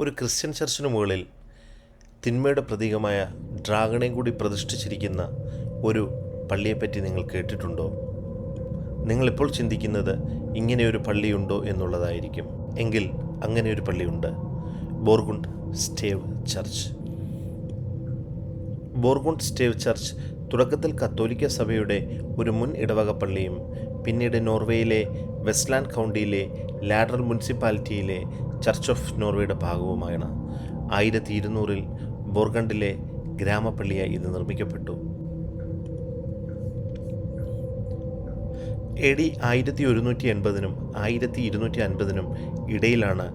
ഒരു ക്രിസ്ത്യൻ ചർച്ചിന് മുകളിൽ തിന്മയുടെ പ്രതീകമായ ഡ്രാഗണെ കൂടി പ്രതിഷ്ഠിച്ചിരിക്കുന്ന ഒരു പള്ളിയെപ്പറ്റി നിങ്ങൾ കേട്ടിട്ടുണ്ടോ? നിങ്ങളിപ്പോൾ ചിന്തിക്കുന്നത് ഇങ്ങനെയൊരു പള്ളിയുണ്ടോ എന്നുള്ളതായിരിക്കും. എങ്കിൽ അങ്ങനെ ഒരു പള്ളിയുണ്ട് Borgund stave church. Borgund stave church തുടക്കത്തിൽ കത്തോലിക്ക സഭയുടെ ഒരു മുൻ ഇടവക പള്ളിയും പിന്നീട് നോർവേയിലെ വെസ്റ്റ്ലാൻഡ് കൗണ്ടിയിലെ ലാഡറൽ മുനിസിപ്പാലിറ്റിയിലെ ചർച്ച് ഓഫ് നോർവേയുടെ ഭാഗവുമാണ് ആയിരത്തി ഇരുന്നൂറിൽ ബോർഗണ്ടിലെ ഗ്രാമപ്പള്ളിയായി ഇത് നിർമ്മിക്കപ്പെട്ടു. എ ഡി ആയിരത്തി ഒരുന്നൂറ്റി എൺപതിനും ആയിരത്തി ഇരുന്നൂറ്റി അൻപതിനും ഇടയിലാണ്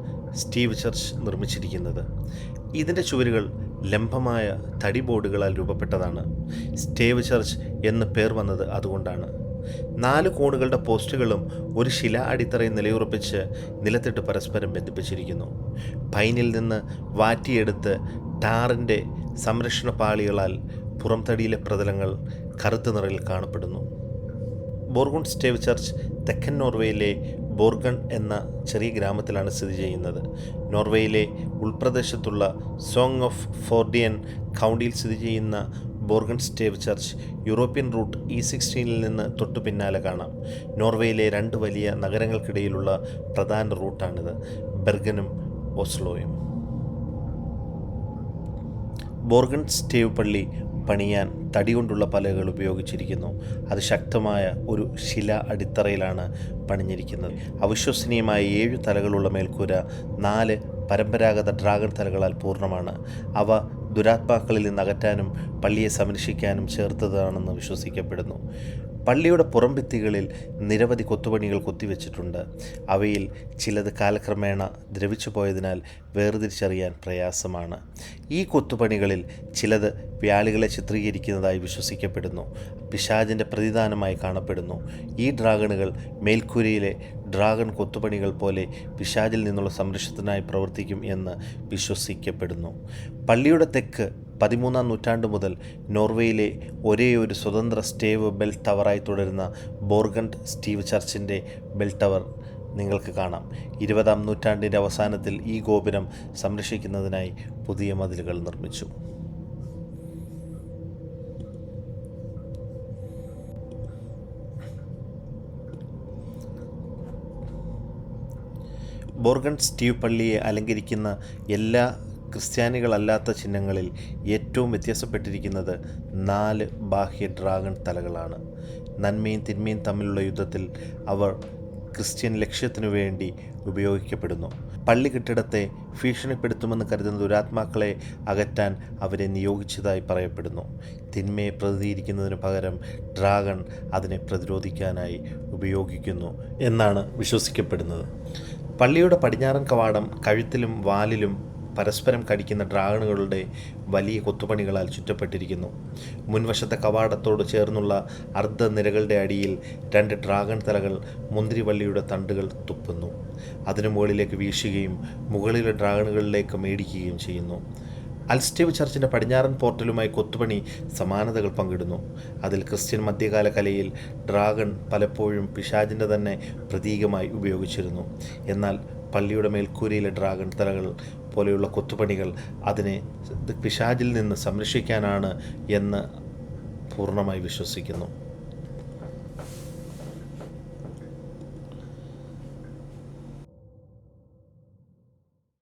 സ്റ്റീവ് ചർച്ച് നിർമ്മിച്ചിരിക്കുന്നത്. ഇതിന്റെ ചുവരുകൾ ലംബമായ തടി ബോർഡുകളാൽ രൂപപ്പെട്ടതാണ്. സ്റ്റേവ് ചർച്ച് എന്ന് പേർ വന്നത് അതുകൊണ്ടാണ്. നാല് കോണുകളുടെ പോസ്റ്റുകളും ഒരു ശില അടിത്തറയിൽ നിലയുറപ്പിച്ച് നിലത്തിട്ട് പരസ്പരം ബന്ധിപ്പിച്ചിരിക്കുന്നു. പൈനിൽ നിന്ന് വാറ്റിയെടുത്ത് ടാറിന്റെ സംരക്ഷണ പാളികളാൽ പുറംതടിയിലെ പ്രതലങ്ങൾ കറുത്ത നിറയിൽ കാണപ്പെടുന്നു. ബോർഗുൺ സ്റ്റേവ് ചർച്ച് തെക്കൻ നോർവേയിലെ ബോർഗൺ എന്ന ചെറിയ ഗ്രാമത്തിലാണ് സ്ഥിതി ചെയ്യുന്നത്. നോർവേയിലെ ഉൾപ്രദേശത്തുള്ള സോങ് ഓഫ് ഫോർഡിയൻ കൗണ്ടിയിൽ സ്ഥിതി ചെയ്യുന്ന Borgund stave church European route E സിക്സ്റ്റീനിൽ നിന്ന് തൊട്ടു പിന്നാലെ കാണാം. നോർവേയിലെ രണ്ട് വലിയ നഗരങ്ങൾക്കിടയിലുള്ള പ്രധാന റൂട്ടാണിത് ബെർഗനും ഓസ്ലോയും. ബോർഗൺ സ്റ്റേവ് പള്ളി പണിയാൻ തടി കൊണ്ടുള്ള പലകൾ ഉപയോഗിച്ചിരിക്കുന്നു. അത് ശക്തമായ ഒരു ശില അടിത്തറയിലാണ് പണിഞ്ഞിരിക്കുന്നത്. അവിശ്വസനീയമായ ഏഴ് തലകളുള്ള മേൽക്കൂര നാല് പരമ്പരാഗത ഡ്രാഗൺ തലകളാൽ പൂർണമാണ്. അവ ദുരാത്മാക്കളിൽ നിന്ന് അകറ്റാനും പള്ളിയെ സംരക്ഷിക്കാനും ചേർത്തതാണെന്ന് വിശ്വസിക്കപ്പെടുന്നു. പള്ളിയുടെ പുറംഭിത്തികളിൽ നിരവധി കൊത്തുപണികൾ കൊത്തിവെച്ചിട്ടുണ്ട്. അവയിൽ ചിലത് കാലക്രമേണ ദ്രവിച്ചു പോയതിനാൽ വേർതിരിച്ചറിയാൻ പ്രയാസമാണ്. ഈ കൊത്തുപണികളിൽ ചിലത് വ്യാളികളെ ചിത്രീകരിക്കുന്നതായി വിശ്വസിക്കപ്പെടുന്നു. പിശാജിന്റെ പ്രതിദാനമായി കാണപ്പെടുന്നു. ഈ ഡ്രാഗണുകൾ മേൽക്കൂരയിലെ ഡ്രാഗൺ കൊത്തുപണികൾ പോലെ പിശാചിൽ നിന്നുള്ള സംരക്ഷണത്തിനായി പ്രവർത്തിക്കും എന്ന് വിശ്വസിക്കപ്പെടുന്നു. പള്ളിയുടെ തെക്ക് പതിമൂന്നാം നൂറ്റാണ്ട് മുതൽ നോർവേയിലെ ഒരേ ഒരു സ്വതന്ത്ര സ്റ്റേവ് ബെൽ ടവറായി തുടരുന്ന ബോർഗണ്ട് സ്റ്റീവ് ചർച്ചിന്റെ ബെൽ ടവർ നിങ്ങൾക്ക് കാണാം. ഇരുപതാം നൂറ്റാണ്ടിന്റെ അവസാനത്തിൽ ഈ ഗോപുരം സംരക്ഷിക്കുന്നതിനായി പുതിയ മതിലുകൾ നിർമ്മിച്ചു. ബോർഗൺ സ്റ്റീവ് പള്ളിയെ അലങ്കരിക്കുന്ന എല്ലാ ക്രിസ്ത്യാനികളല്ലാത്ത ചിഹ്നങ്ങളിൽ ഏറ്റവും വ്യത്യാസപ്പെട്ടിരിക്കുന്നത് നാല് ബാഹ്യ ഡ്രാഗൺ തലകളാണ്. നന്മയും തിന്മയും തമ്മിലുള്ള യുദ്ധത്തിൽ അവർ ക്രിസ്ത്യൻ ലക്ഷ്യത്തിനു വേണ്ടി ഉപയോഗിക്കപ്പെടുന്നു. പള്ളി കെട്ടിടത്തെ ഭീഷണിപ്പെടുത്തുമെന്ന് കരുതുന്ന ദുരാത്മാക്കളെ അകറ്റാൻ അവരെ നിയോഗിച്ചതായി പറയപ്പെടുന്നു. തിന്മയെ പ്രതികരിക്കുന്നതിന് പകരം ഡ്രാഗൺ അതിനെ പ്രതിരോധിക്കാനായി ഉപയോഗിക്കുന്നു എന്നാണ് വിശ്വസിക്കപ്പെടുന്നത്. പള്ളിയുടെ പടിഞ്ഞാറൻ കവാടം കഴുത്തിലും വാലിലും പരസ്പരം കടിക്കുന്ന ഡ്രാഗണുകളുടെ വലിയ കൊത്തുപണികളാൽ ചുറ്റപ്പെട്ടിരിക്കുന്നു. മുൻവശത്തെ കവാടത്തോട് ചേർന്നുള്ള അർദ്ധനിരകളുടെ അടിയിൽ രണ്ട് ഡ്രാഗൺ തലകൾ മുന്തിരിവള്ളിയുടെ തണ്ടുകൾ തുപ്പുന്നു. അതിനു മുകളിലേക്ക് വീശുകയും മുകളിലെ ഡ്രാഗണുകളിലേക്ക് മേടിക്കുകയും ചെയ്യുന്നു. അൽസ്റ്റേവ് ചർച്ചിന്റെ പടിഞ്ഞാറൻ പോർട്ടലുമായി കൊത്തുപണി സമാനതകൾ പങ്കിടുന്നു. അതിൽ ക്രിസ്ത്യൻ മധ്യകാല കലയിൽ ഡ്രാഗൺ പലപ്പോഴും പിശാജിന്റെ തന്നെ പ്രതീകമായി ഉപയോഗിച്ചിരുന്നു. എന്നാൽ പള്ളിയുടെ മേൽക്കൂരയിലെ ഡ്രാഗൺ തലകൾ പോലെയുള്ള കൊത്തുപണികൾ അതിനെ പിശാചിൽ നിന്ന് സംരക്ഷിക്കാനാണ് എന്ന് പൂർണമായി വിശ്വസിക്കുന്നു.